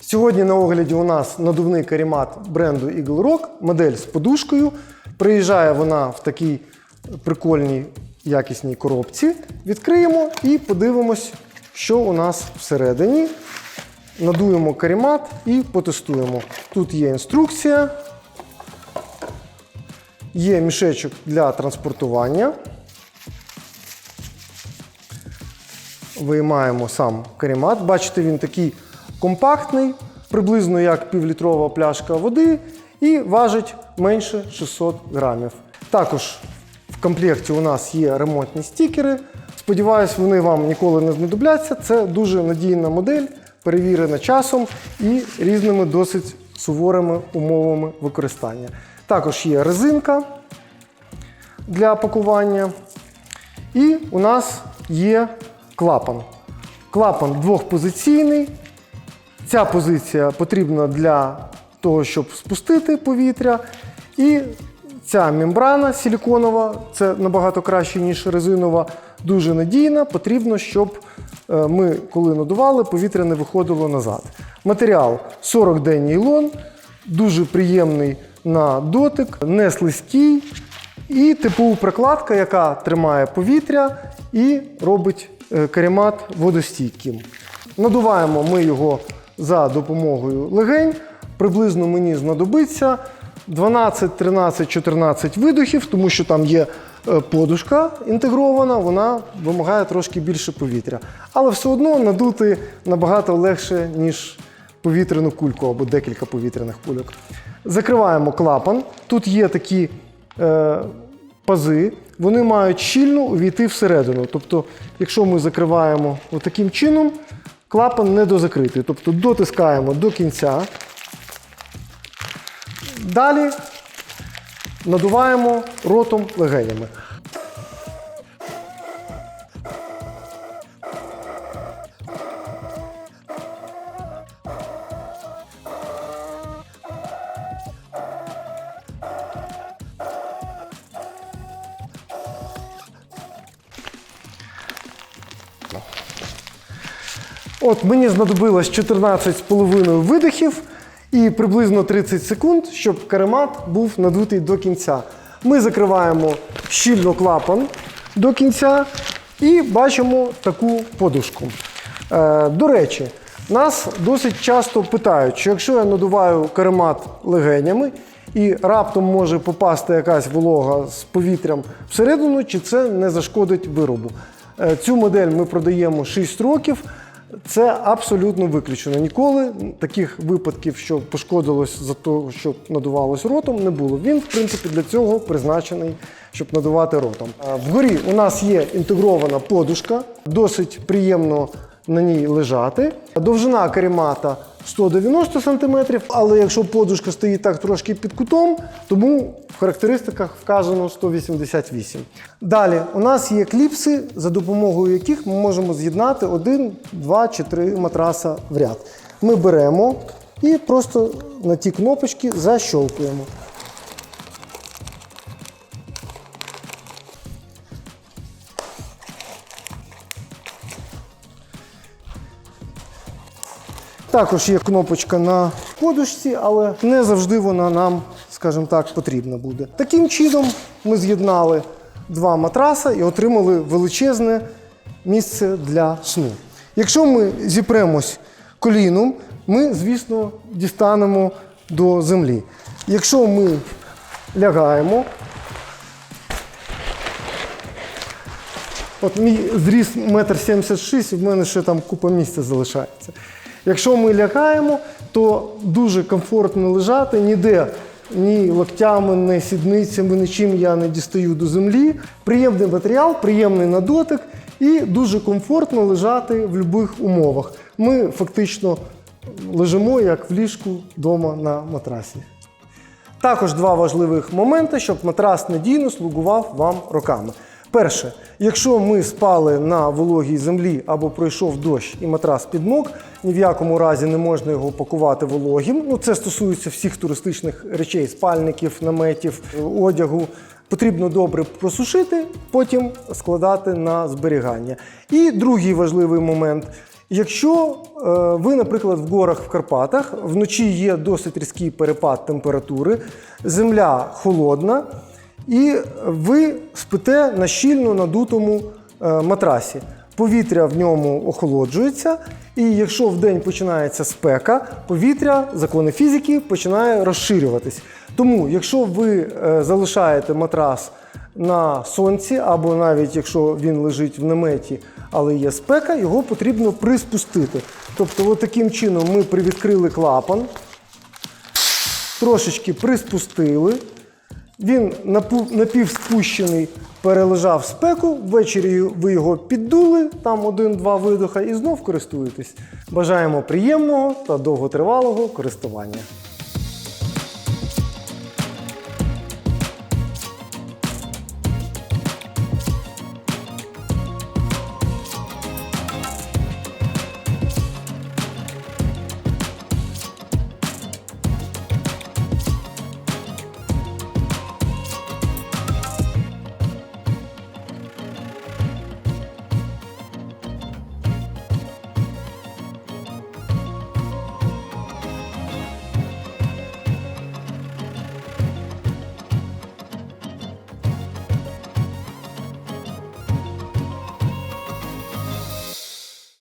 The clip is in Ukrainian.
Сьогодні на огляді у нас надувний карімат бренду Eagle Rock, модель з подушкою. Приїжджає вона в такій прикольній якісній коробці. Відкриємо і подивимось, що у нас всередині. Надуємо карімат і потестуємо. Тут є інструкція, є мішечок для транспортування. Виймаємо сам карімат. Бачите, він такий компактний, приблизно як півлітрова пляшка води, і важить менше 600 грамів. Також в комплекті у нас є ремонтні стікери. Сподіваюсь, вони вам ніколи не знадобляться. Це дуже надійна модель, перевірена часом і різними досить суворими умовами використання. Також є резинка для пакування. І у нас є клапан. Клапан двохпозиційний. Ця позиція потрібна для того, щоб спустити повітря. І ця мембрана силіконова, це набагато краще, ніж резинова, дуже надійна. Потрібно, щоб е, ми, коли надували, повітря не виходило назад. Матеріал 40 день нейлон, дуже приємний на дотик, не слизький. І типова прокладка, яка тримає повітря і робить е, каремат водостійким. Надуваємо ми його за допомогою легень. Приблизно мені знадобиться 12, 13, 14 видохів, тому що там є е, подушка інтегрована, вона вимагає трошки більше повітря. Але все одно надути набагато легше, ніж повітряну кульку або декілька повітряних кульок. Закриваємо клапан. Тут є такі е, пази, вони мають щільно увійти всередину. Тобто, якщо ми закриваємо таким чином, клапан не дозакритий. Тобто дотискаємо до кінця. Далі надуваємо ротом легенями. От мені знадобилось 14,5 видихів і приблизно 30 секунд, щоб каремат був надутий до кінця. Ми закриваємо щільно клапан до кінця і бачимо таку подушку. Е, до речі, нас досить часто питають, що якщо я надуваю каремат легенями і раптом може попасти якась волога з повітрям всередину, чи це не зашкодить виробу. Е, Цю модель ми продаємо 6 років. Це абсолютно виключено. Ніколи таких випадків, що пошкодилось за те, що надувалось ротом, не було. Він, в принципі, для цього призначений, щоб надувати ротом. Вгорі у нас є інтегрована подушка, досить приємно на ній лежати. Довжина каремата 190 см, але якщо подушка стоїть так трошки під кутом, тому в характеристиках вказано 188. Далі у нас є кліпси, за допомогою яких ми можемо з'єднати один, два чи три матраса в ряд. Ми беремо і просто на ті кнопочки защолкуємо. Також є кнопочка на подушці, але не завжди вона нам, скажімо так, потрібна буде. Таким чином ми з'єднали два матраси і отримали величезне місце для сну. Якщо ми зіпремось коліном, ми, звісно, дістанемо до землі. Якщо ми лягаємо, От мій зріс 1,76 м, і в мене ще там купа місця залишається. Якщо ми лягаємо, то дуже комфортно лежати, ніде ні локтями, ні сідницями, нічим я не дістаю до землі. Приємний матеріал, приємний на дотик і дуже комфортно лежати в будь-яких умовах. Ми фактично лежимо як в ліжку вдома на матрасі. Також два важливих моменти, щоб матрас надійно слугував вам роками. Перше, якщо ми спали на вологій землі або пройшов дощ і матрас підмок, ні в якому разі не можна його пакувати вологим. Ну, це стосується всіх туристичних речей, спальників, наметів, одягу. Потрібно добре просушити, потім складати на зберігання. І другий важливий момент. Якщо е, ви, наприклад, в горах в Карпатах, вночі є досить різкий перепад температури, земля холодна, і ви спите на щільно надутому е, матрасі. Повітря в ньому охолоджується, і якщо в день починається спека, повітря, закони фізики, починає розширюватись. Тому, якщо ви е, залишаєте матрас на сонці, або навіть якщо він лежить в наметі, але є спека, його потрібно приспустити. Тобто, от таким чином ми привідкрили клапан, трошечки приспустили. Він напівспущений, перележав спеку. Ввечері ви його піддули, там один-два видоха, і знов користуєтесь. Бажаємо приємного та довготривалого користування.